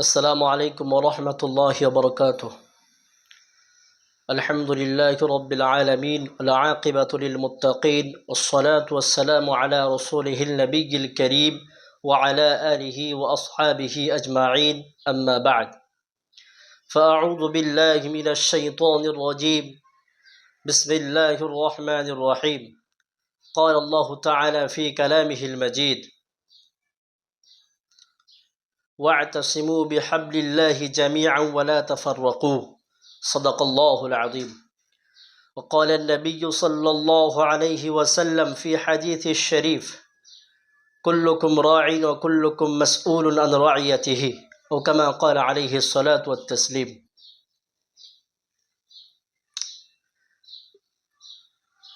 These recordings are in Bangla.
السلام عليكم ورحمة الله وبركاته. الحمد لله رب العالمين والعاقبة للمتقين والصلاة والسلام على رسوله النبي الكريم وعلى آله وأصحابه أجمعين أما بعد. فأعوذ بالله من الشيطان الرجيم. بسم الله الرحمن الرحيم. قال الله تعالى في كلامه المجيد واعتصموا بحبل الله جميعا ولا تفرقوا صدق الله العظيم وقال النبي صلى الله عليه وسلم في حديث الشريف كلكم راع وكلكم مسؤول عن رعيته أو كما قال عليه الصلاة والتسليم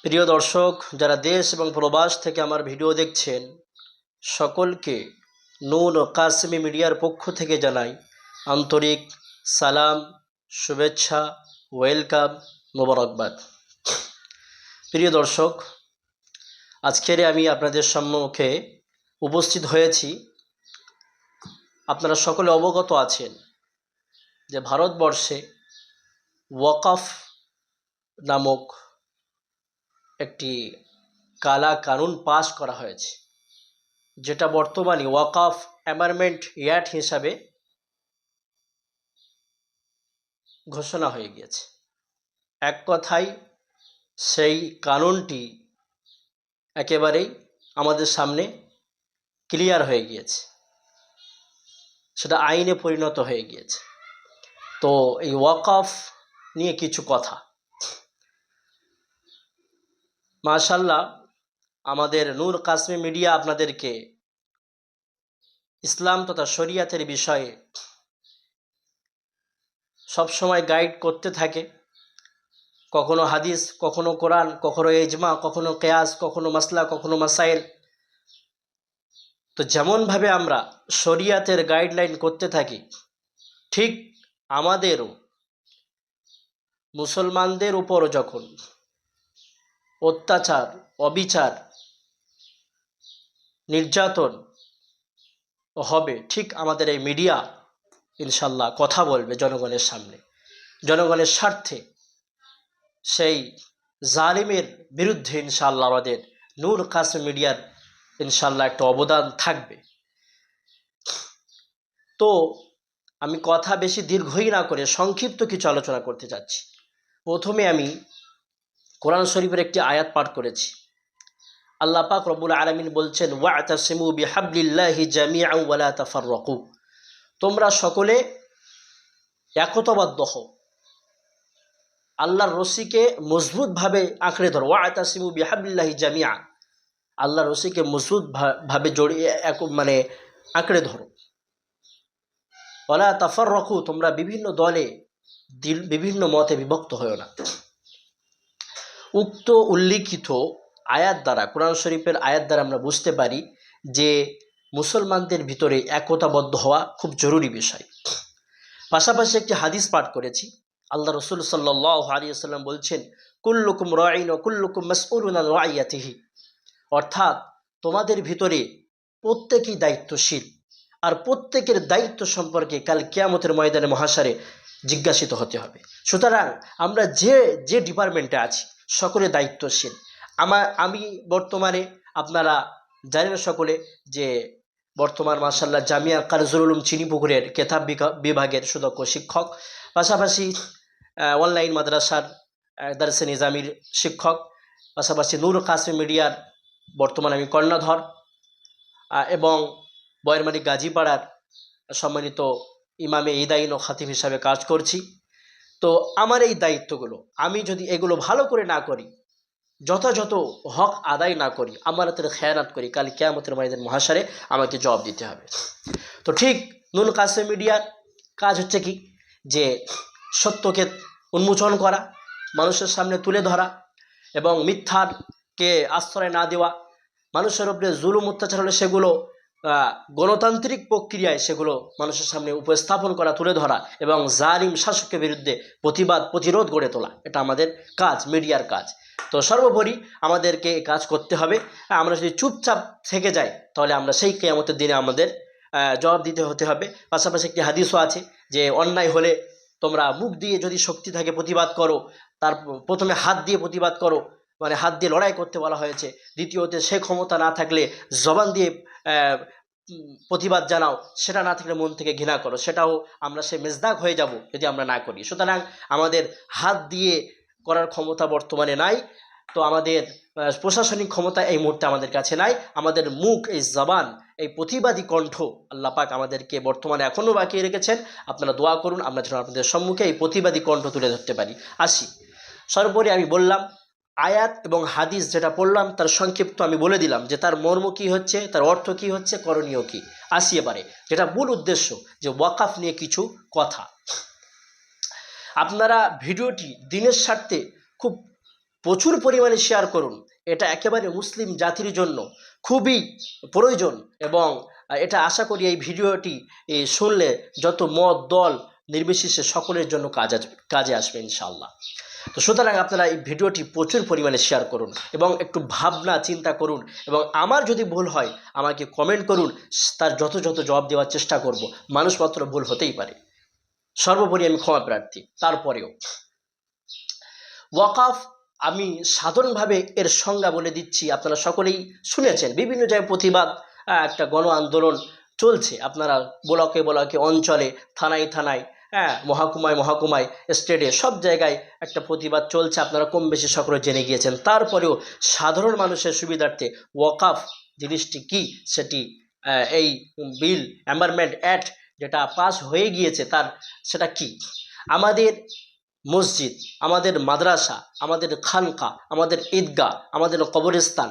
প্রিয় দর্শক যারা দেশ এবং প্রবাস থেকে আমার ভিডিও দেখছেন সকলকে নুন ও কাশ্মী মিডিয়ার পক্ষ থেকে জানাই আন্তরিক সালাম, শুভেচ্ছা, ওয়েলকাম, মোবারকবাদ। প্রিয় দর্শক, আজকের আমি আপনাদের সম্মুখে উপস্থিত হয়েছি। আপনারা সকলে অবগত আছেন যে ভারতবর্ষে ওয়াকফ নামক একটি কালা কানুন পাশ করা হয়েছে। যেটা বর্তমানে ওয়াকফ অ্যামারমেন্ট ইয়াট হিসাবে ঘোষণা হয়ে গিয়েছে। এক কথায়, সেই কানুনটি একেবারেই আমাদের সামনে ক্লিয়ার হয়ে গিয়েছে। সেটা আইনে পরিণত হয়ে গিয়েছে। তো এই ওয়াকফ নিয়ে কিছু কথা। মাশাল্লাহ আমাদের নূর কাশ্মী মিডিয়া আপনাদেরকে ইসলাম তথা শরিয়াতের বিষয়ে সবসময় গাইড করতে থাকে। কখনো হাদিস, কখনো কোরআন, কখনো এজমা কখনো কেয়াস, কখনো মাসলা, কখনো মাসাইল। তো যেমনভাবে আমরা শরিয়াতের গাইডলাইন করতে থাকি, ঠিক আমাদেরও মুসলমানদের উপর যখন অত্যাচার, অবিচার নির্যাতন হবে, ঠিক আমাদের এই মিডিয়া ইনশাল্লাহ কথা বলবে জনগণের সামনে। জনগণের স্বার্থে সেই জালিমের বিরুদ্ধে ইনশাল্লাহ আমাদের নূর কাসম মিডিয়ার ইনশাল্লাহ একটা অবদান থাকবে। তো আমি কথা বেশি দীর্ঘই না করে সংক্ষিপ্ত কিছু আলোচনা করতে চাচ্ছি। প্রথমে আমি কোরআন শরীফের একটি আয়াত পাঠ করেছি। আল্লাহ পাক রব্বুল আলমিন বলছেন ওয়ালা তাফাররাকু। তোমরা সকলে একতাবদ্ধ হও। আল্লাহর রশিকে মজবুতভাবে আঁকড়ে ধরো। ওয়া ওয়াতাসিমু বিহাবলিল্লাহি জামিয়া আল্লাহর রশিকে মজবুত ভাবে জড়িয়ে এক মানে আঁকড়ে ধরো। ওয়ালা তাফাররাকু, তোমরা বিভিন্ন দলে বিভিন্ন মতে বিভক্ত হও না। উক্ত উল্লিখিত আয়াত দ্বারা, কোরআন শরীফের আয়াত দ্বারা আমরা বুঝতে পারি যে মুসলমানদের ভিতরে একতাবদ্ধ হওয়া খুব জরুরি বিষয়। পাশাপাশি একটি হাদিস পাঠ করেছি। আল্লাহ রসুল সাল্লাহ আলিয়াল্লাম বলছেন, কুল্লুকুম রাইন ও কুল্লুকুম মাসউলুন আন রাইয়াতিহি। অর্থাৎ তোমাদের ভিতরে প্রত্যেকেই দায়িত্বশীল আর প্রত্যেকের দায়িত্ব সম্পর্কে কাল কিয়ামতের ময়দানে মহাসারে জিজ্ঞাসিত হতে হবে। সুতরাং আমরা যে যে ডিপার্টমেন্টে আছি, সকলে দায়িত্বশীল। আমার, আমি বর্তমানে আপনারা জানেন সকলে যে বর্তমান মাসাল্লাহ জামিয়া কারজুল উলুম চিনিপুকুরের কেতাব বিভাগের সুদক্ষ শিক্ষক, পাশাপাশি অনলাইন মাদ্রাসার দারসে নিজামির শিক্ষক, পাশাপাশি নূর কাসিম মিডিয়ার বর্তমানে আমি কর্ণাধর এবং বয়রমানি গাজীপাড়ার সম্মানিত ইমামে ইদাইন ও খাতিব হিসাবে কাজ করছি। তো আমার এই দায়িত্বগুলো, আমি যদি এগুলো ভালো করে না করি যথাযথ হক আদায় না করি, আমানতের খেয়ানাত করি, কাল কেয়ামতের মাইদের মহাসারে আমাকে জবাব দিতে হবে। তো ঠিক নুন কাসে মিডিয়ার কাজ হচ্ছে কি? যে সত্যকে উন্মোচন করা, মানুষের সামনে তুলে ধরা এবং মিথ্যারকে আশ্রয় না দেওয়া, মানুষের উপরে জুলুম, অত্যাচার হলে সেগুলো গণতান্ত্রিক প্রক্রিয়ায় সেগুলো মানুষের সামনে উপস্থাপন করা, তুলে ধরা এবং জালিম শাসকের বিরুদ্ধে প্রতিবাদ, প্রতিরোধ গড়ে তোলা, এটা আমাদের কাজ, মিডিয়ার কাজ। তো সর্বোপরি আমাদেরকে কাজ করতে হবে। আমরা যদি চুপচাপ থেকে যাই, তাহলে আমরা সেই কেয়ামতের দিনে আমাদের জবাব দিতে হতে হবে। পাশাপাশি একটি হাদিসও আছে যে, অন্যায় হলে তোমরা মুখ দিয়ে যদি শক্তি থাকে প্রতিবাদ করো, তার প্রথমে হাত দিয়ে প্রতিবাদ করো মানে হাত দিয়ে লড়াই করতে বলা হয়েছে। দ্বিতীয়তে সে ক্ষমতা না থাকলে জবান দিয়ে প্রতিবাদ জানাও, সেটা না থাকলে মন থেকে ঘৃণা করো। সেটাও আমরা সে মেজদাক হয়ে যাব যদি আমরা না করি। সুতরাং আমাদের হাত দিয়ে করার ক্ষমতা বর্তমানে নাই। তো আমাদের প্রশাসনিক ক্ষমতা এই মুহূর্তে আমাদের কাছে নাই। আমাদের মুখ, এই জবান, এই প্রতিবাদী কণ্ঠ আল্লাহ পাক আমাদেরকে বর্তমানে এখনও বাকি রেখেছেন। আপনারা দোয়া করুন, আমরা যেন আপনাদের সম্মুখে এই প্রতিবাদী কণ্ঠ তুলে ধরতে পারি। আসি। সর্বোপরি আমি বললাম, আয়াত এবং হাদিস যেটা পড়লাম, তার সংক্ষিপ্ত আমি বলে দিলাম যে তার মর্ম কী হচ্ছে, তার অর্থ কী হচ্ছে, করণীয় কী। আসি এবারে। যেটা মূল উদ্দেশ্য, যে ওয়াকাফ নিয়ে কিছু কথা। আপনারা ভিডিওটি দিনের স্বার্থে খুব প্রচুর পরিমাণে শেয়ার করুন। এটা একেবারে মুসলিম জাতির জন্য খুবই প্রয়োজন এবং এটা আশা করি এই ভিডিওটি শুনলে যত মত, দল নির্বিশেষে সকলের জন্য কাজ কাজে আসবে ইনশাল্লাহ তো সুতরাং আপনারা এই ভিডিওটি প্রচুর পরিমাণে শেয়ার করুন এবং একটু ভাবনা, চিন্তা করুন এবং আমার যদি ভুল হয় আমাকে কমেন্ট করুন, তার যত যত জবাব দেওয়ার চেষ্টা করব। মানুষমাত্র ভুল হতেই পারে। সর্বোপরি আমি ক্ষমা প্রার্থী, তারপরেও। ওয়াকাফ আমি সাধারণভাবে এর সংজ্ঞা বলে দিচ্ছি, আপনারা সকলেই শুনেছেন, বিভিন্ন জায়গায় প্রতিবাদ একটা গণ আন্দোলন চলছে। আপনারা ব্লকে ব্লকে, অঞ্চলে, থানায় থানায় হ্যাঁ মহাকুমায় মহাকুমায়, স্টেটে, সব জায়গায় একটা প্রতিবাদ চলছে, আপনারা কম বেশি সকলে জেনে গিয়েছেন। তারপরেও সাধারণ মানুষের সুবিধার্থে ওয়াকাফ জিনিসটি কি? সেটি এই বিল অ্যাম্বারমেন্ট অ্যাক্ট যেটা পাস হয়ে গিয়েছে তার সেটা কি? আমাদের মসজিদ, আমাদের মাদ্রাসা, আমাদের খানকা, আমাদের ঈদগাহ, আমাদের কবরস্থান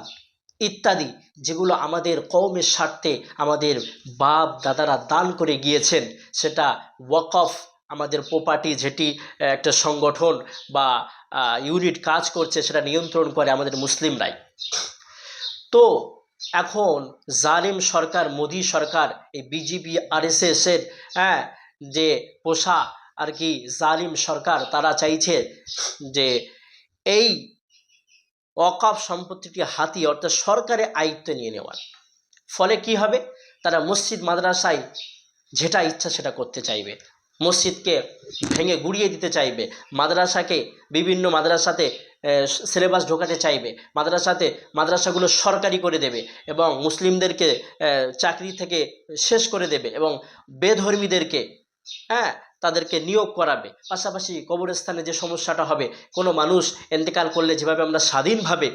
ইত্যাদি যেগুলো আমাদের কওমের স্বার্থে আমাদের বাপ দাদারা দান করে গিয়েছেন, সেটা ওয়াকফ আমাদের প্রপার্টি যেটি একটা সংগঠন বা ইউনিট কাজ করছে সেটা নিয়ন্ত্রণ করে আমাদের মুসলিমরাই। তো এখন জালিম সরকার, মোদী সরকার, এই বিজেপি আরএসএস এর হ্যাঁ যে পোষা আর কি জালিম সরকার, তারা চাইছে যে এই অকাপ সম্পত্তিটি হাতি অর্থাৎ সরকারের আয়ত্ত নিয়ে নেওয়ার। ফলে কি হবে? তারা মসজিদ, মাদ্রাসায় যেটা ইচ্ছা সেটা করতে চাইবে। মসজিদকে ভেঙে গুড়িয়ে দিতে চাইবে। মাদ্রাসাকে, বিভিন্ন মাদ্রাসাতে সিলেবাস ঢোকাতে চাইবে। মাদ্রাসাতে মাদ্রাসাগুলো সরকারি করে দেবে এবং মুসলিমদেরকে চাকরি থেকে শেষ করে দেবে এবং বেধর্মীদেরকে হ্যাঁ তাদেরকে নিয়োগ করাবে। পাশাপাশি কবরস্থানে যে সমস্যাটা হবে, কোনো মানুষ এন্তেকাল করলে যেভাবে আমরা স্বাধীনভাবে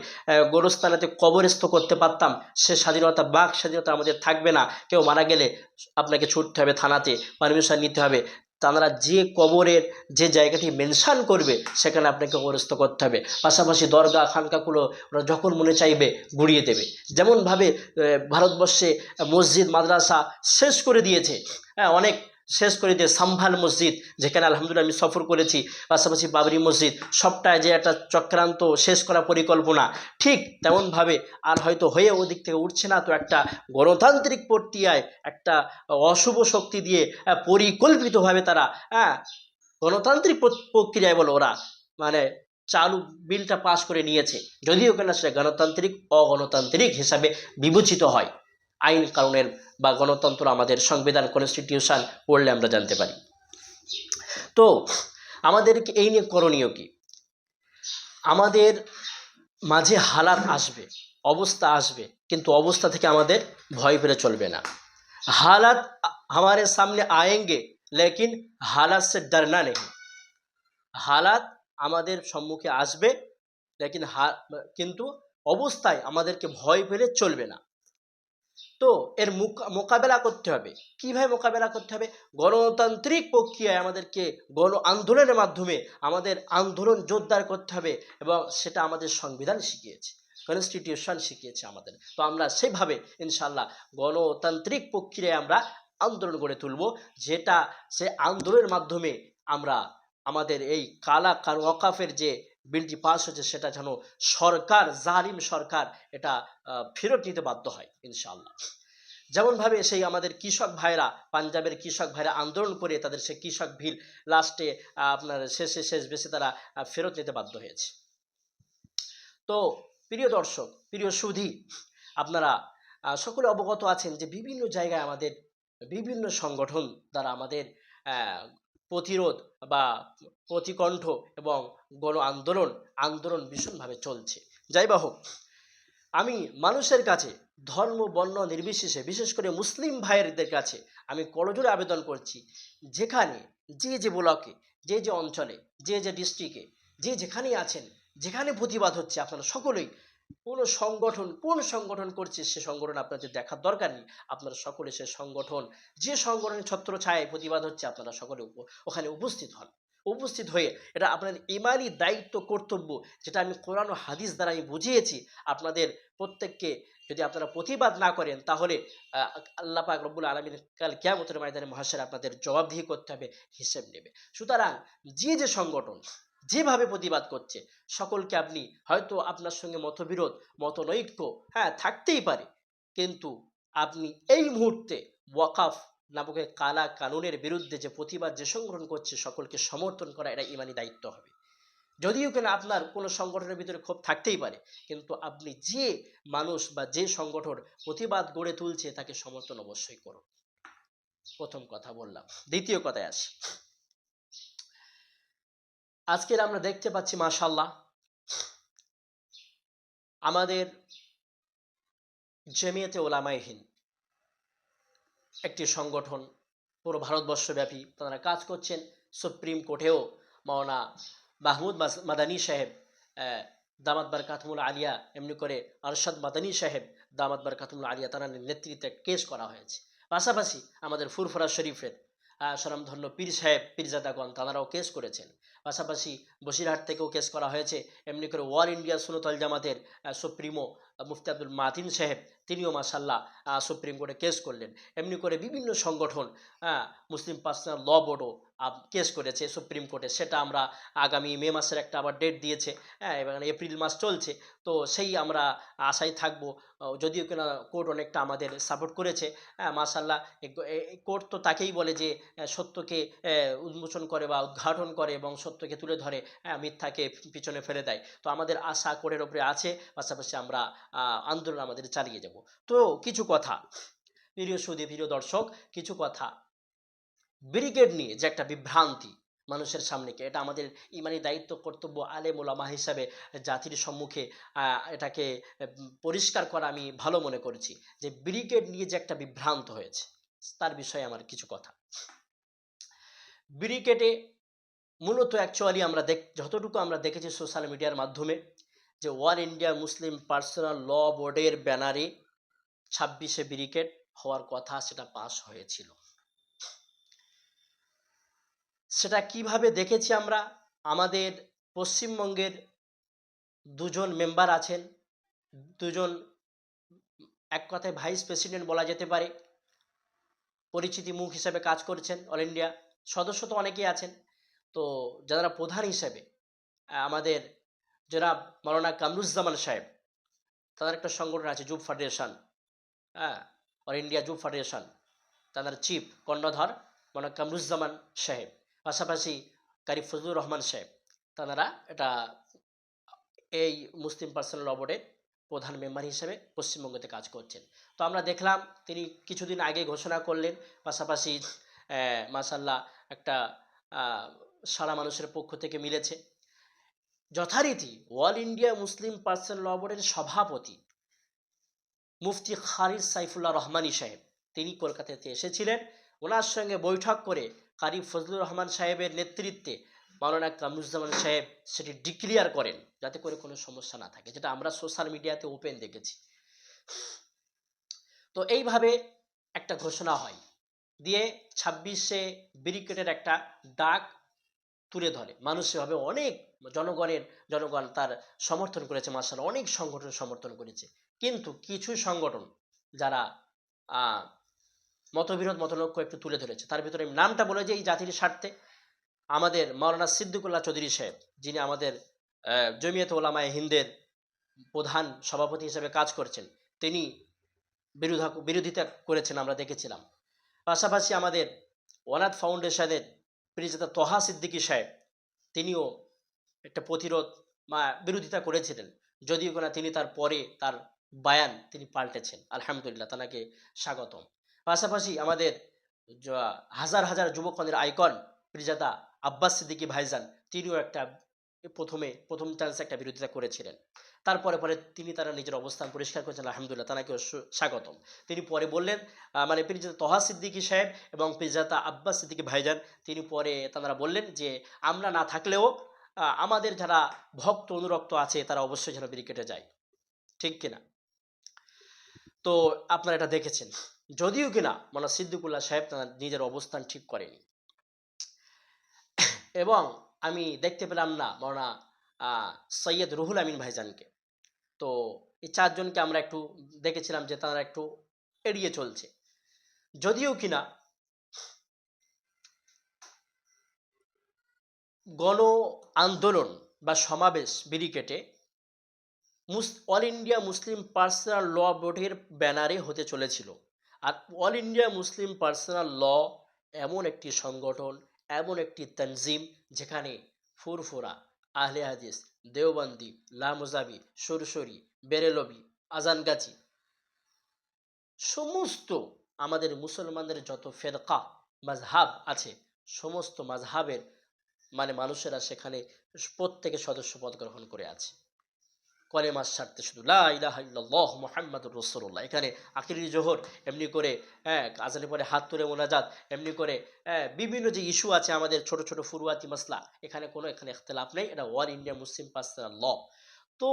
গোরস্থানেতে কবরস্থ করতে পারতাম, সে স্বাধীনতা, বাক স্বাধীনতা আমাদের থাকবে না। কেউ মারা গেলে আপনাকে ছুটতে হবে থানাতে, পারমিশন নিতে হবে। তারা যে কবরের যে জায়গাটি মেনশান করবে, সেখানে আপনাকে অবরস্ত করতে হবে। পাশাপাশি দরগা খানকাগুলো ওরা যখন মনে চাইবে গুড়িয়ে দেবে। যেমনভাবে ভারতবর্ষে মসজিদ, মাদ্রাসা শেষ করে দিয়েছে। হ্যাঁ অনেক শেষ করে দিয়ে সাম্ভাল মসজিদ, যেখানে আলহামদুলিল্লাহ আমি সফর করেছি, পাশাপাশি বাবরি মসজিদ সবটায় যে একটা চক্রান্ত শেষ করা পরিকল্পনা। ঠিক তেমনভাবে আর হয়তো হয়ে ওদিক থেকে উঠছে না, তো একটা গণতান্ত্রিক প্রক্রিয়ায় একটা অশুভ শক্তি দিয়ে পরিকল্পিতভাবে তারা হ্যাঁ গণতান্ত্রিক প্রক্রিয়ায় বলো ওরা মানে চালু বিলটা পাস করে নিয়েছে। যদিও কিনা সেটা গণতান্ত্রিক, অগণতান্ত্রিক হিসাবে বিবেচিত হয়। আইন কানুনের বা গণতন্ত্র আমাদের সংবিধান কনস্টিটিউশন পড়লে আমরা জানতে পারি তো আমাদেরকে এই নিয়ে করণীয় কি আমাদের মাঝে হালাত আসবে অবস্থা আসবে কিন্তু অবস্থা থেকে আমাদের ভয় পেলে চলবে না हालात हमारे सामने आएंगे लेकिन हालात से डरना नहीं হালাত আমাদের সম্মুখে আসবে লেকিন হা কিন্তু অবস্থায় আমাদেরকে ভয় পেলে চলবে না তো এর মুকা- মোকাবেলা করতে হবে। কীভাবে মোকাবেলা করতে হবে? গণতান্ত্রিক প্রক্রিয়ায় আমাদেরকে গণ আন্দোলনের মাধ্যমে আমাদের আন্দোলন জোরদার করতে হবে এবং সেটা আমাদের সংবিধান শিখিয়েছে কনস্টিটিউশন শিখিয়েছে আমাদের। তো আমরা সেভাবে ইনশাল্লাহ গণতান্ত্রিক প্রক্রিয়ায় আমরা আন্দোলন গড়ে তুলব, যেটা সে আন্দোলনের মাধ্যমে আমরা আমাদের এই কালা কার ওয়াকাফের যে বিলটি পাস হয়েছে, সেটা যেন সরকার, জালিম সরকার এটা ফেরত নিতে বাধ্য হয়, ইনশাআল্লাহ। যেমনভাবে সেই আমাদের কৃষক ভাইরা পাঞ্জাবের কৃষক ভাইরা আন্দোলন করে তাদের সে কৃষক ভিল লাস্টে আপনার শেষে, শেষ বেশি তারা ফেরত নিতে বাধ্য হয়েছে। তো প্রিয় দর্শক, প্রিয় সুধী, আপনারা সকলে অবগত আছেন যে বিভিন্ন জায়গায় আমাদের বিভিন্ন সংগঠন দ্বারা আমাদের প্রতিরোধ বা প্রতিকণ্ঠ এবং গণ আন্দোলন আন্দোলন ভীষণভাবে চলছে। যাই বা হোক, আমি মানুষের কাছে ধর্ম, বর্ণ নির্বিশেষে, বিশেষ করে মুসলিম ভাইয়েরদের কাছে আমি করজোরে আবেদন করছি, যেখানে যে যে ব্লকে, যে যে অঞ্চলে, যে যে ডিস্ট্রিক্টে যে যেখানেই আছেন, যেখানে প্রতিবাদ হচ্ছে আপনারা সকলেই কোনো সংগঠন, কোন সংগঠন করছে সে সংগঠন আপনাদের দেখার দরকার নেই। আপনারা সকলে সে সংগঠন, যে সংগঠনের ছত্র ছায় প্রতিবাদ হচ্ছে আপনারা সকলে ওখানে উপস্থিত হন। উপস্থিত হয়ে এটা আপনাদের ইমানই দায়িত্ব, কর্তব্য, যেটা আমি কোরআন হাদিস দ্বারা আমি বুঝিয়েছি, আপনাদের প্রত্যেককে যদি আপনারা প্রতিবাদ না করেন, তাহলে আল্লাহ পাক রব্বুল আলমিন কাল কেয়ামতের ময়দানে মহাশয় আপনাদের জবাবদিহি করতে হবে, হিসেব নেবে। সুতরাং, যে যে সংগঠন যেভাবে প্রতিবাদ করছে, সকলকে আপনি হয়তো আপনার সঙ্গে মতবিরোধ, মতনৈক্য হ্যাঁ থাকতেই পারে। কিন্তু আপনি এই মুহূর্তে ওয়াকাফ নামক কালা কানুনের বিরুদ্ধে যে প্রতিবাদ, যে সংগঠন করছে, সকলকে সমর্থন করা, এটা ইমানি দায়িত্ব হবে। যদিও কিনা আপনার কোনো সংগঠনের ভিতরে ক্ষোভ থাকতেই পারে, কিন্তু আপনি যে মানুষ বা যে সংগঠন প্রতিবাদ গড়ে তুলছে, তাকে সমর্থন অবশ্যই করুন। প্রথম কথা বললাম। দ্বিতীয় কথায় আসি। আজকের আমরা দেখতে পাচ্ছি মাশাল্লাহ আমাদের জমিয়তে ওলামাই হিন্দ একটি সংগঠন, পুরো ভারতবর্ষব্যাপী তারা কাজ করছেন। সুপ্রিম কোর্টেও মাওনা মাহমুদ মাদানী সাহেব দামাত বারকাতমুল আলিয়া, এমনি করে আরশাদ মাদানী সাহেব, দামাত বারকাতমুল আলিয়া, তারা নেতৃত্বে কেস করা হয়েছে। পাশাপাশি আমাদের ফুরফুরা শরীফের আহ, ধন্য পীর সাহেব পীরজাদাগণ তাঁরাও কেস করেছেন। পাশাপাশি বসিরহাট থেকেও কেস করা হয়েছে। এমনি করে ওয়াল ইন্ডিয়া সুনতল জামাতের সুপ্রিমো মুফতি আব্দুল মাতিন সাহেব তিনিও মাসাল্লাহ সুপ্রিম কোর্টে কেস করলেন। এমনি করে বিভিন্ন সংগঠন মুসলিম পার্সোনাল ল বোর্ডও কেস করেছে সুপ্রিম কোর্টে। সেটা আমরা আগামী মে মাসের একটা আবার ডেট দিয়েছে হ্যাঁ এপ্রিল মাস চলছে। তো সেই আমরা আশায় থাকব যদিও কিনা কোর্ট অনেকটা আমাদের সাপোর্ট করেছে হ্যাঁ মাসাল্লাহ কোর্ট তো তাকেই বলে যে সত্যকে উন্মোচন করে বা উদ্ঘাটন করে এবং সত্যকে তুলে ধরে হ্যাঁ মিথ্যাকে পিছনে ফেলে দেয়। তো আমাদের আশা কোর্টের ওপরে আছে, পাশাপাশি আমরা আন্দোলন আমাদের চালিয়ে যাব। তো কিছু কথা। প্রিয় সুদী, প্রিয় দর্শক, কিছু কথা। ব্রিগেড নিয়ে যে একটা বিভ্রান্তি মানুষের সামনে এটা আমাদের ইমানি দায়িত্ব, কর্তব্য আলে মোলামা হিসাবে জাতির সম্মুখে এটাকে পরিষ্কার করা আমি ভালো মনে করছি যে ব্রিগেড নিয়ে যে একটা বিভ্রান্ত হয়েছে, তার বিষয়ে আমার কিছু কথা। ব্রিগেডে মূলত অ্যাকচুয়ালি আমরা দেখ, যতটুকু আমরা দেখেছি সোশ্যাল মিডিয়ার মাধ্যমে যে ওয়াল ইন্ডিয়া মুসলিম পার্সোনাল ল বোর্ডের ব্যানারে ছাব্বিশে ব্রিগেড হওয়ার কথা সেটা পাস হয়েছিল। সেটা কীভাবে দেখেছি আমরা? আমাদের পশ্চিমবঙ্গের দুজন মেম্বার আছেন। দুজন এক কথায় ভাইস প্রেসিডেন্ট বলা যেতে পারে। পরিচিতি মুখ হিসেবে কাজ করছেন অল ইন্ডিয়া সদস্য তো অনেকেই আছেন। তো যারা প্রধান হিসেবে, আমাদের জনাব মৌলানা কামরুজ্জামান সাহেব, তাদের একটা সংগঠন আছে যুব ফেডারেশন হ্যাঁ অল ইন্ডিয়া যুব ফেডারেশন তাদের চিফ কর্ণধর মনে কামরুজ্জামান সাহেব, পাশাপাশি কারি ফজলুর রহমান সাহেব, তারা এটা এই মুসলিম পার্সোনাল ল প্রধান মেম্বার হিসেবে পশ্চিমবঙ্গতে কাজ করছেন। তো আমরা দেখলাম তিনি কিছুদিন আগে ঘোষণা করলেন, পাশাপাশি মাসাল্লাহ একটা সারা মানুষের পক্ষ থেকে মিলেছে। যথারীতি all India Muslim personal law সভাপতি মুফতি খারিজ সাইফুল্লাহ রহমানী সাহেব। তিনি কলকাতাতে এসেছিলেন। ওনার সঙ্গে বৈঠক করে কারি ফজলুর রহমান সাহেবের নেতৃত্বে মাওলানা কামরুজ্জামান সাহেব সেটি ডিক্লিয়ার করেন, যাতে করে কোনো সমস্যা না থাকে, যেটা আমরা সোশ্যাল মিডিয়াতে ওপেন দেখেছি। তো এইভাবে একটা ঘোষণা হয়, দিয়ে ছাব্বিশে ব্রিকেটের একটা ডাক তুলে ধরে। মানুষ সেভাবে অনেক জনগণের, জনগণ তার সমর্থন করেছে মার্শাল অনেক সংগঠন সমর্থন করেছে। কিন্তু কিছু সংগঠন যারা মতবিরোধ, মতলক্ষ্য একটু তুলে ধরেছে, তার ভিতরে নামটা বলে যে এই জাতির স্বার্থে। আমাদের মাওলানা সিদ্দিকুল্লাহ চৌধুরী সাহেব, যিনি আমাদের জমিয়ত ওলামায় হিন্দের প্রধান সভাপতি হিসেবে কাজ করছেন, তিনি বিরোধা, বিরোধিতা করেছেন আমরা দেখেছিলাম। পাশাপাশি আমাদের ওয়ানাদ ফাউন্ডেশনের প্রিয়তা তহা সিদ্দিকী সাহেব, তিনিও একটা প্রতিরোধ বা বিরোধিতা করেছিলেন, যদিও কিনা তিনি তার পরে তার বায়ান তিনি পাল্টেছেন। আলহামদুলিল্লাহ তাকে স্বাগতম। পাশাপাশি আমাদের হাজার হাজার যুবকদের আইকন, পিরজাদা আব্বাস সিদ্দিকী ভাইজান, তিনিও একটা প্রথমে, প্রথম চান্সে একটা বিরোধিতা করেছিলেন। তারপরে পরে তিনি তারা নিজের অবস্থান পরিষ্কার করেছেন, আলহামদুলিল্লাহ তাকে স্বাগতম। তিনি পরে বললেন মানে পিরজাদা তহা সিদ্দিকী সাহেব এবং পিরজাদা আব্বাস সিদ্দিকী ভাইজান, তিনি পরে তারা বললেন যে, আমরা না থাকলেও আমাদের যারা ভক্ত অনুরক্ত আছে, তারা অবশ্যই যেন ব্রিকেটে যায়। ঠিক কিনা? তো আপনারা এটা দেখেছেন। যদিও কিনা মানে সিদ্দিকুল্লাহ সাহেব তার নিজের অবস্থান ঠিক করেনি এবং আমি দেখতে পেলাম না আহ, সৈয়দ রুহুল আমিন ভাইজানকে। তো এই চারজনকে আমরা একটু দেখেছিলাম যে তারা একটু এড়িয়ে চলছে। যদিও কিনা গণ আন্দোলন বা সমাবেশ বিরিকেটে all India Muslim personal law বোর্ডের ব্যানারে হতে চলেছিল। আর all India Muslim personal law এমন একটি সংগঠন, এমন একটি তনজিম যেখানে ফুরফুরা, আহলে হাদিস, দেওবন্দি, লামুজাবি, সুরসরি, বেরেলবি আজানগাছি সমস্ত আমাদের মুসলমানদের যত ফেরকা মাজহাব আছে, সমস্ত মাজহাবের মানে মানুষেরা সেখানে প্রত্যেকে সদস্য পদ গ্রহণ করে আছে। কলেমার স্বার্থে শুধু লা ইলাহা ইল্লাল্লাহ মুহাম্মাদুর রাসূলুল্লাহ। এখানে আখিরি জোহর এমনি করে হ্যাঁ আজানের পরে হাত তুলে মোনাজাত এমনি করে হ্যাঁ, বিভিন্ন যে ইস্যু আছে আমাদের ছোট ছোট ফুরুয়াতি মাসলা এখানে কোনো এখানে ইখতিলাফ নেই এটা ওয়াল ইন্ডিয়া মুসলিম পার্সোনাল ল। তো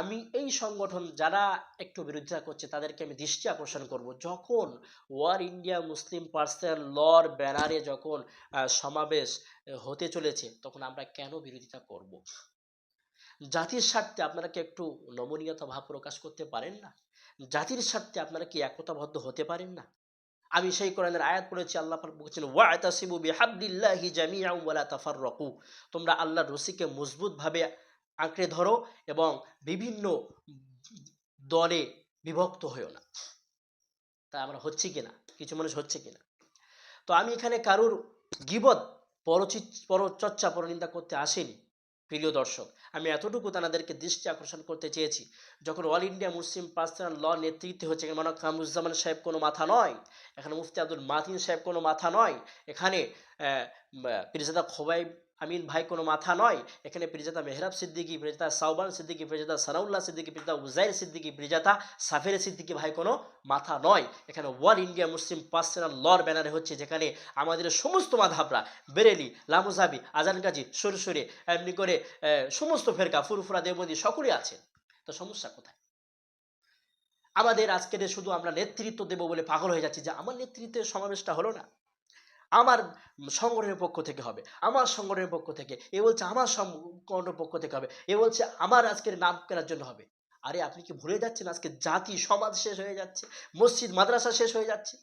আমি এই সংগঠন যারা একটু বিরোধিতা করছে তাদেরকে আমি দৃষ্টি আকর্ষণ করব। যখন ওয়ার ইন্ডিয়া মুসলিম পার্সোনাল লর ব্যানারে যখন সমাবেশ হতে চলেছে তখন আমরা কেন বিরোধিতা করব? জাতির স্বার্থে আপনারা কি একটু নমনীয়তা ভাব প্রকাশ করতে পারেন না? জাতির স্বার্থে আপনারা কি একতাবদ্ধ হতে পারেন না? আমি সেই কোরআনের আয়াত পড়েছি, আল্লাহ বলেছেন ওয়াতাসিবু বিহাবলিল্লাহি জামিআন ওয়ালা তাফাররাকু তোমরা আল্লাহর রশিকে মজবুতভাবে আঁকড়ে ধরো এবং বিভিন্ন দলে বিভক্ত হয়েও না। তা আমরা হচ্ছি কিনা? কিছু মানুষ হচ্ছে কিনা? তো আমি এখানে কারুর গিবদ পরচর্চা, পরনিন্দা করতে আসিনি। প্রিয় দর্শক, আমি এতটুকু তাদেরকে দৃষ্টি আকর্ষণ করতে চেয়েছি। যখন all India Muslim personal law নেতৃত্বে হচ্ছে এখানে মানব কামরুজ্জামান সাহেব কোনো মাথা নয়, এখানে মুফতি আব্দুল মাতিন সাহেব কোনো মাথা নয়, এখানে পিরজাদা খোবাই আমিন ভাই কোনো মাথা নয়। এখানে পিরজাদা মেহরাব সিদ্দিকী, পিরজাদা সাউবান সিদ্দিকী, পিরজাদা সানাউল্লাহ সিদ্দিকী, পিরজাদা উজাইর সিদ্দিকী, পিরজাদা সাফের সিদ্দিকী ভাই কোনো মাথা নয়। এখানে ওয়াল ইন্ডিয়া মুসলিম পার্সোনাল লর ব্যানারে হচ্ছে যেখানে আমাদের সমস্ত মাধাবরা, বেরেলি, লামুজাবি আজান গাজী সরসরে, এমনি করে সমস্ত ফেরকা, ফুরফুরা দেবন্দী সকলেই আছেন। তো সমস্যা কোথায়? আমাদের আজকের শুধু আমরা নেতৃত্ব দেব বলে পাগল হয়ে যাচ্ছি যে আমার নেতৃত্বের সমাবেশটা হলো না। আমার সংগঠনের পক্ষ থেকে হবে, আমার সংগঠনের পক্ষ থেকে, এ বলছে আমার সংগঠনের পক্ষ থেকে হবে, এ বলছে আমার আজকের নাম কেনার জন্য হবে। আরে আপনি কি ভুলে যাচ্ছেন? আজকে জাতি, সমাজ শেষ হয়ে যাচ্ছে, মসজিদ, মাদ্রাসা শেষ হয়ে যাচ্ছে।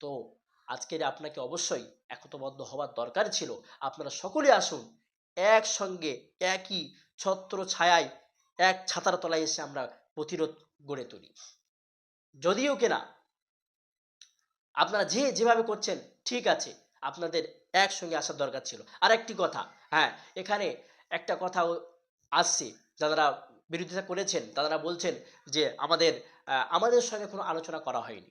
তো আজকের আপনাকে অবশ্যই একতবদ্ধ হওয়ার দরকার ছিল। আপনারা সকলে আসুন, একসঙ্গে একই ছত্র ছায়ায়, এক ছাতার তলায় এসে আমরা প্রতিরোধ গড়ে তুলি। যদিও কিনা আপনারা যে যেভাবে করছেন, ঠিক আছে, আপনাদের একসঙ্গে আসার দরকার ছিল। আর একটি কথা হ্যাঁ এখানে একটা কথা আসছে, যারা বিরোধিতা করেছেন, তারা বলছেন যে আমাদের আমাদের সঙ্গে কোনো আলোচনা করা হয়নি।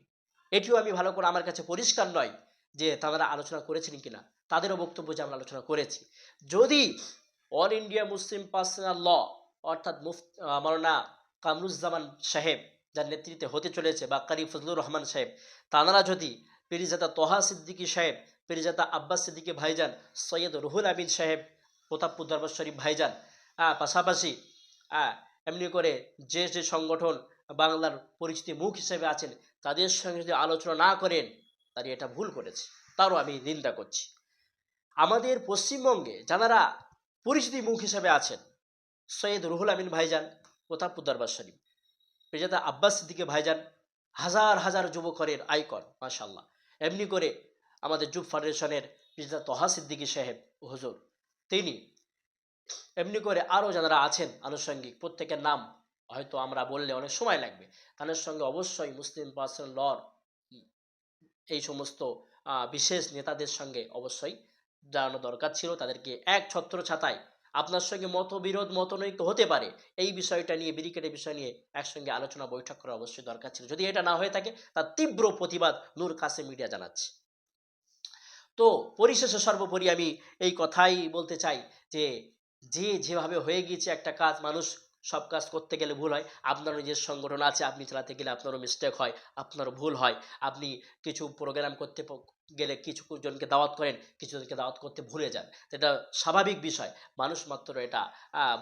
এটিও আমি ভালো করে আমার কাছে পরিষ্কার নয় যে তারা আলোচনা করেছেন কিনা। তাদেরও বক্তব্য যে আমরা আলোচনা করেছি। যদি all India Muslim personal law অর্থাৎ মুফ মাওলানা কামরুজ্জামান সাহেব যার নেতৃত্বে হতে চলেছে বা কারি ফজলুর রহমান সাহেব। তানারা যদি পিরিজাদা তোহা সিদ্দিকী সাহেব পিরিজাদা আব্বাস সিদ্দিকী ভাইজান, সৈয়দ রুহুল আমিন সাহেব, প্রতাপপুর দরবার শরীফ ভাইজান পাশাপাশি এমনি করে যে যে সংগঠন বাংলার পরিচিতি মুখ হিসেবে আছেন, তাদের সঙ্গে যদি আলোচনা না করেন তাহলে এটা ভুল করেছে। তারও আমি নিন্দা করছি। আমাদের পশ্চিমবঙ্গে যারা পরিচিতি মুখ হিসেবে আছেন, সৈয়দ রুহুল আমিন ভাইজান, প্রতাপপুর দরবার শরীফ পেজাদা আব্বাস সিদ্দিকে ভাইজান হাজার হাজার যুবকরের আইকন মাশাল্লাহ এমনি করে আমাদের যুব ফেডারেশনের পেজাদা তহা সিদ্দিকী সাহেব, হুজুর, তিনি এমনি করে আরও যারা আছেন আনুষঙ্গিক, প্রত্যেকের নাম হয়তো আমরা বললে অনেক সময় লাগবে। তাদের সঙ্গে অবশ্যই মুসলিম পার্সোনাল লর এই সমস্ত বিশেষ নেতাদের সঙ্গে অবশ্যই জানানো দরকার ছিল। তাদেরকে এক ছত্র ছাতায় আপনার সঙ্গে মতবিরোধ, মতনৈক্য হতে পারে। এই বিষয়টা নিয়ে ব্রিকেটের বিষয় নিয়ে একসঙ্গে আলোচনা, বৈঠক করা অবশ্যই দরকার ছিল। যদি এটা না হয়ে থাকে, তার তীব্র প্রতিবাদ নূর কাসেম মিডিয়া জানাচ্ছে। তো পরিশেষে সর্বোপরি আমি এই কথাই বলতে চাই যে যে যেভাবে হয়ে গিয়েছে একটা কাজ, মানুষ সব কাজ করতে গেলে ভুল হয়। আপনার নিজের সংগঠন আছে, আপনি চালাতে গেলে আপনারও মিস্টেক হয়, আপনারও ভুল হয়। আপনি কিছু প্রোগ্রাম করতে গেলে কিছু জনকে দাওয়াত করেন, কিছু জনকে দাওয়াত করতে ভুলে যান। এটা স্বাভাবিক বিষয়। মানুষ মাত্র এটা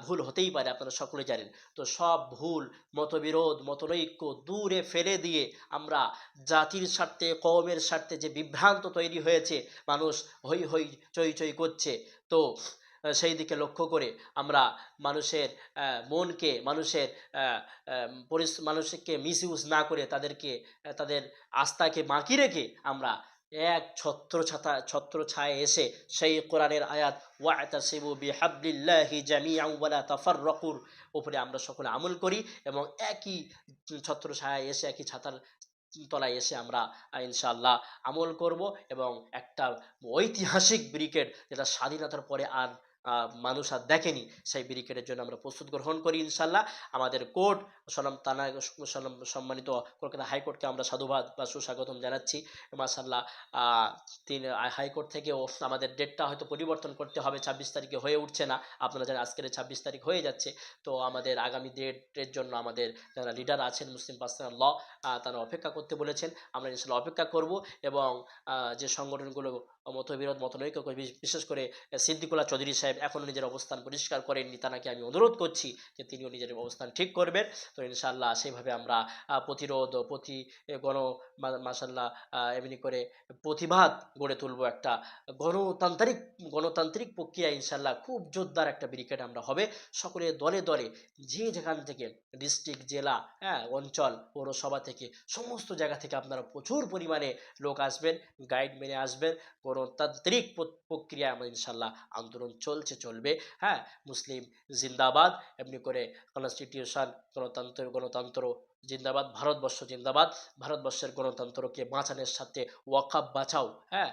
ভুল হতেই পারে, আপনারা সকলে জানেন। তো সব ভুল, মতবিরোধ, মতনৈক্য দূরে ফেলে দিয়ে আমরা জাতির স্বার্থে, কওমের স্বার্থে যে বিভ্রান্ত তৈরি হয়েছে, মানুষ হই হই চই চই করছে। তো সেই দিকে লক্ষ্য করে আমরা মানুষের মনকে, মানুষের মানুষকে মিস ইউজ না করে তাদেরকে তাদের আস্থাকে বাঁকি রেখে আমরা এক ছত্র ছাতা, ছত্র ছায় এসে সেই কোরআনের আয়াত ওয়াতাসিবু বিহাবলিল্লাহি জামিআন ওয়ালা তাফাররাকুর উপরে আমরা সকলে আমল করি এবং একই ছত্র ছায় এসে, একই ছাতার তলায় এসে আমরা ইনশাল্লাহ আমল করব এবং একটা ঐতিহাসিক ব্রিগেড যেটা স্বাধীনতার পরে আর মানুষ আর দেখেনি, সেই ব্রিগেডের জন্য আমরা প্রস্তুত গ্রহণ করি ইনশাল্লাহ। আমাদের কোর্ট, সনম তানা সনম- সম্মানিত কলকাতা হাইকোর্টকে আমরা সাধুবাদ বা সুস্বাগতম জানাচ্ছি। মাসাল্লাহ তিন হাইকোর্ট থেকেও আমাদের ডেটটা হয়তো পরিবর্তন করতে হবে, ছাব্বিশ তারিখে হয়ে উঠছে না। আপনারা জানেন আজকের ছাব্বিশ তারিখ হয়ে যাচ্ছে। তো আমাদের আগামী ডেটের জন্য আমাদের যারা লিডার আছেন, মুসলিম পার্সোনাল ল তারা অপেক্ষা করতে বলেছেন। আমরা ইনশাল্লাহ অপেক্ষা করব এবং যে সংগঠনগুলো মতবিরোধ, মতনৈক্য বিশেষ করে সিদ্দিকুল্লাহ চৌধুরী সাহেব এখনও নিজের অবস্থান পরিষ্কার করেননি। তাকে আমি অনুরোধ করছি যে তিনিও নিজের অবস্থান ঠিক করবেন। তো ইনশাআল্লাহ সেইভাবে আমরা প্রতিরোধ প্রতি গণ মাসাল্লাহ এমনি করে প্রতিবাদ গড়ে তুলব একটা গণতান্ত্রিক গণতান্ত্রিক প্রক্রিয়া ইনশাল্লাহ খুব জোরদার একটা ব্রিগেড আমরা হবে। সকলে দলে দলে যে যেখান থেকে ডিস্ট্রিক্ট, জেলা হ্যাঁ অঞ্চল, পৌরসভা থেকে সমস্ত জায়গা থেকে আপনারা প্রচুর পরিমাণে লোক আসবেন, গাইড মেনে আসবেন। গণতান্ত্রিক প্রক্রিয়া আমাদের ইনশাল্লাহ আন্দোলন চলছে, চলবে। হ্যাঁ মুসলিম জিন্দাবাদ। এমনি করে কনস্টিটিউশন গণতন্ত্র গণতন্ত্র জিন্দাবাদ, ভারতবর্ষ জিন্দাবাদ। ভারতবর্ষের গণতন্ত্রকে বাঁচানোর সাথে ওয়াকাব বাঁচাও হ্যাঁ?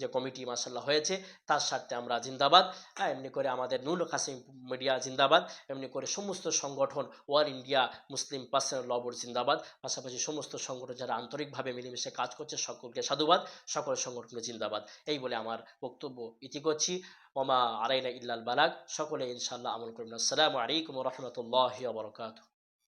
যে কমিটি মাসাল্লাহ হয়েছে, তার স্বার্থে আমরা জিন্দাবাদ। হ্যাঁ এমনি করে আমাদের নুল কাসিম মিডিয়া জিন্দাবাদ, এমনি করে সমস্ত সংগঠন all India Muslim personal law board জিন্দাবাদ। পাশাপাশি সমস্ত সংগঠন যারা আন্তরিকভাবে মিলেমিশে কাজ করছে, সকলকে সাধুবাদ, সকল সংগঠনকে জিন্দাবাদ। এই বলে আমার বক্তব্য ইতি করছি। ওমা আরাইনা ইল্লাল বালাগ। সকলে ইনশাল্লাহ আমল করবেন আসসালামু আলাইকুম রহমতুল্লাহ বরকাত